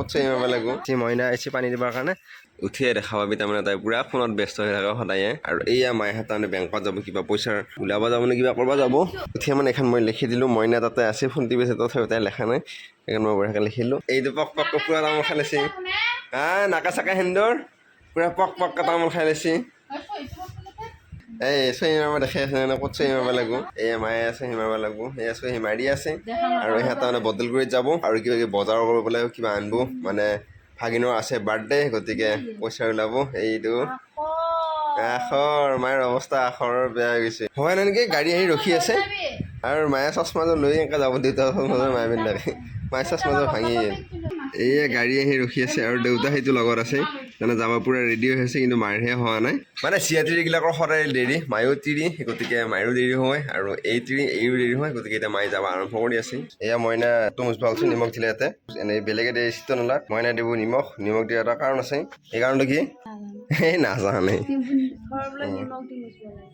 ক'ত চহি মাৰিব লাগিব। সি মইনা আহিছে পানী দিবৰ কাৰণে উঠিয়ে দেখা পাবি তাৰমানে তাই পুৰা ফোনত ব্যস্ত হৈ থাকে সদায়ে। আৰু এইয়া মায়েহে তাৰমানে বেংকত যাব কিবা পইচাৰ ওলাব যাব নে কিবা কৰিব যাব। উঠিয়ে মানে এখন মই লিখি দিলোঁ মইনা তাতে আছে ফোন টিপি আছে তথাপি তাই লেখা নাই। সেইকাৰণে মই বঢ়িয়াকৈ লিখিলোঁ। এইটো পক পক পুৰা তামোল খাই লৈছে। হা নাকা চাকা সেন্দৰ পুৰা পক পক তামোল খাই লৈছে। চহী মাৰিব দেখি আছে নে ক'ত চহী মাৰিব লাগিব এয়া মায়ে চহী মাৰিব লাগিব এয়া চহী মাৰি আছে। আৰু সিহঁতে মানে বদলগুৰিত যাব। আৰু কিবা কিবি বজাৰ কৰিব কিবা আনিব। মানে ভাগিনৰ আছে বাৰ্থডে, গতিকে পইচা ওলাব। এইটো। আখৰ, মায়েৰ অৱস্থা আখৰৰ বেয়া হৈ গৈছে। হয় নাই নেকি? গাড়ী আহি ৰখি আছে। আৰু মায়ে চশমাযোৰ লৈ এনেকৈ যাব দেউতা চশমাযোৰ মায়ে মায়ে চশমাযোৰ ভাঙি এইয়া গাড়ী আহি ৰখি আছে আৰু দেউতা সেইটো লগত আছে। মানে যাব পূৰা ৰেডি হৈ আছে কিন্তু মাৰহে হোৱা নাই। মানে চিয়া তিৰিবিলাকৰ সদায় দেৰি মায়ো তিৰি গতিকে মায়ো দেৰি হয় আৰু এই তিৰি এইও দেৰি হয় গতিকে এতিয়া মায়ে যাব আৰম্ভ কৰি আছে। এয়া মইনা তুমুচ ভালছো নিমখ দিলে ইয়াতে। এনেই বেলেগে দিয়ে চিত্ৰ নলাক মইনা দিব নিমখ নিমখ দিয়া এটা কাৰণ আছে। এই কাৰণটো কি এই নাজানে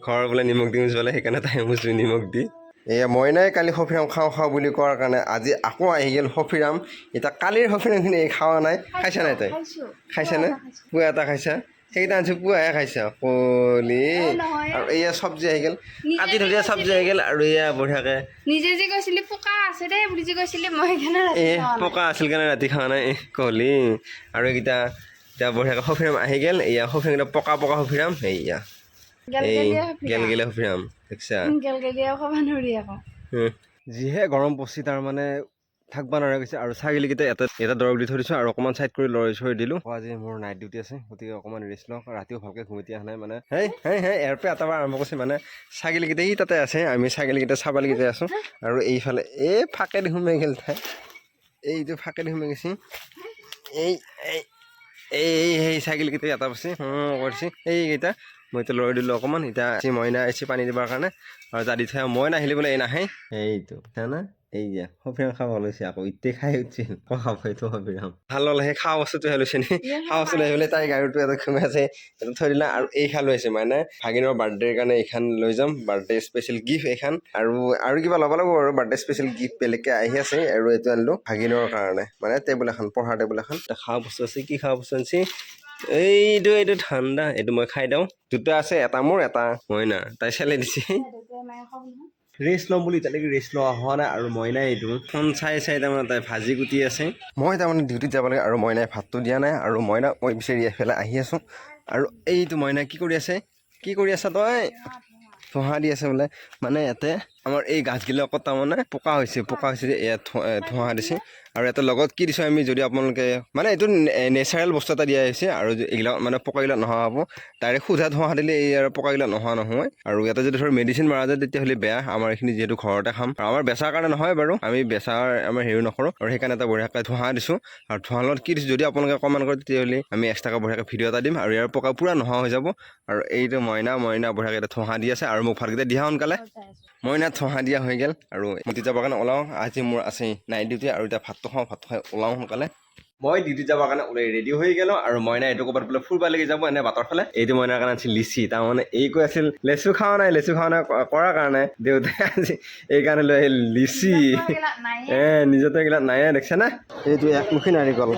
ঘৰ বোলে নিমখ দি মুচিবলৈ সেইকাৰণে তাই মুচি নিমখ দি। এয়া মইনাই কালি সফিৰাম খাওঁ খাওঁ বুলি কোৱাৰ কাৰণে আজি আকৌ আহি গ'ল সফিৰাম এতিয়া কালিৰ সফিৰামখিনি খাৱা নাই। খাইছা নাই তাই? খাইছানে পুৱা এটা খাইছা। সেইকেইটা আনিছোঁ পুৱাহে খাইছা। কলি আৰু এয়া চব্জি আহি গ'ল। কাটি ধৰিয়া চব্জি আহি গ'ল আৰু এয়া বঢ়িয়াকৈ। নিজে যে কৈছিলি পোকা আছে দেই বুলি যে কৈছিলি মই সেইকাৰণে এ পকা আছিল কাৰণে ৰাতি খোৱা নাই। কলি। আৰু এইকেইটা এতিয়া বঢ়িয়াকৈ সফিৰাম আহি গ'ল। এয়া সফিৰামকেইটা পকা পকা সফিৰাম এইয়া এই গেলগেলীয়া গেল গেলে সফিৰাম দেখিছা গেলগেলীয়া খাব নোৱাৰি আকৌ যিহে গৰম পচি তাৰমানে থাকিব নোৱাৰা গৈছে আৰু ছাগলীকেইটা এটা এটা দৰৱ দি থৈ দিছোঁ আৰু অকণমান ছাইড কৰি লৰাই চৰাই দিলোঁ আজি মোৰ নাইট ডিউটি আছে গতিকে অকণমান ৰেষ্ট লওঁ ৰাতিও ভালকৈ ঘুমতি অহা নাই মানে হেই হেই হেই ইয়াৰ পৰা এটাৰ পৰা আৰম্ভ কৰিছে মানে ছাগলীকেইটা ই তাতে আছে আমি ছাগলীকেইটা চাবালিকেইটা আছোঁ আৰু এইফালে এই ফাকেদি সোমাই গ'ল তাই এইটো ফাকেদি সোমাই গৈছে এই এই এই সেই ছাগলীকেইটা এটা পাইছে কৰিছে এইকেইটা মই এতিয়া লৰাই দিলোঁ অকণমান এতিয়া আজি মইনা আহিছে পানী দিবৰ কাৰণে। আৰু যা দি থৈ আহোঁ। মই নাহিলে বোলে এই নাহে। এইটো না? এই যে সফিৰাম খাব লৈছে আকৌ ইতে খাই উঠিছিল খাব এইটো সফিৰাম ভালো ল'লে সেই খোৱা বস্তুটোহে লৈছে নি? খোৱা বস্তু লৈ পেলাই তাই গাড়ীটো এটা সোমাই আছে এইটো থৈ দিলে আৰু এই খান লৈছে মানে ভাগিনৰ বাৰ্থডেৰ কাৰণে এইখন লৈ যাম বাৰ্থডে স্পেচিয়েল গিফ্ট এইখন। আৰু আৰু কিবা ল'ব লাগিব আৰু বাৰ্থডে স্পেচিয়েল গিফ্ট বেলেগকৈ আহি আছে আৰু এইটো আনিলোঁ ভাগিনৰ কাৰণে। মানে টেবুল এখন পঢ়াৰ টেবুল এখন। খোৱা বস্তু আছে কি খোৱা বস্তু আনিছে? এইটো এইটো ঠাণ্ডা। এইটো মই খাই দিওঁ। দুটা আছে এটা মোৰ এটা মইনা তাই চেলাই দিছে। ৰেষ্ট ল'ম বুলি এতিয়ালৈকে ৰেষ্ট লোৱা হোৱা নাই আৰু মইনাই এইটো। ফোন চাই চাই তাৰমানে তাই ভাজি কুটি আছে। মই তাৰমানে ডিউটিত যাব লাগে আৰু মইনাই ভাতটো দিয়া নাই আৰু মইনা মই বিচাৰি এফালে আহি আছোঁ। আৰু এইটো মইনা কি কৰি আছে? কি কৰি আছা তই? ধোঁহা দি আছে বোলে। মানে ইয়াতে আমাৰ এই গাছবিলাকত তাৰমানে পকা হৈছে পকা হৈছে যে ইয়াত ধোঁ- দিছে। আৰু ইয়াতে লগত কি দিছোঁ আমি যদি আপোনালোকে মানে এইটো নেচাৰেল বস্তু এটা দিয়া হৈছে আৰু যে এইবিলাক মানে পকাগিলা নোহোৱা হ'ব। ডাইৰেক্ট সোধা ধোঁহা দিলে এই আৰু পকাগিলা নোহোৱা নহয়। আৰু ইয়াতে যদি ধৰ মেডিচিন মাৰা যায় তেতিয়াহ'লে বেয়া। আমাৰ এইখিনি যিহেতু ঘৰতে খাম। আৰু আমাৰ বেচাৰ কাৰণে নহয় বাৰু। আমি বেচাৰ, আমাৰ হেৰি নকৰোঁ। আৰু সেইকাৰণে এটা বঢ়িয়াকৈ ধোঁহা দিছোঁ। আৰু ধোঁহাৰ লগত কি দিছোঁ যদি আপোনালোকে কমেণ্ট কৰে তেতিয়াহ'লে আমি এক্সট্ৰাকৈ বঢ়িয়াকৈ ভিডিঅ' এটা দিম। আৰু ইয়াৰ পকা পূৰা নোহোৱা হৈ যাব। আৰু এইটো মইনা মইনা বঢ়িয়াকৈ এটা ধোঁহা দি আছে। আৰু মোক ভাতকেইটা দিয়া সোনকালে। মইনা থহা দিয়া হৈ গ'ল। আৰু মতি যাবৰ কাৰণে ওলাওঁ। আজি মোৰ আছে নাইট ডিউটি আৰু এতিয়া ভাতটো খাওঁ ভাতটো খাই ওলাওঁ সোনকালে। মই ডিউটি যাবৰ কাৰণে ওলাই ৰেডি হৈ গ'লোঁ আৰু মইনা এইটো ক'ৰবাত বোলে ফুৰিব লাগি যাব এনে বাটৰ ফালে। এইটো মইনাৰ কাৰণে আছিল লিচি। তাৰমানে এই কৈ আছিল লেচু খোৱা নাই লেচু খোৱা নাই কৰাৰ কাৰণে। দেউতাই আজি এইকাৰণে লৈ আহিল লিচি। এ নিজতে এইগিলাক নায়ে দেখিছে না এইটো একমুখী নাৰিকল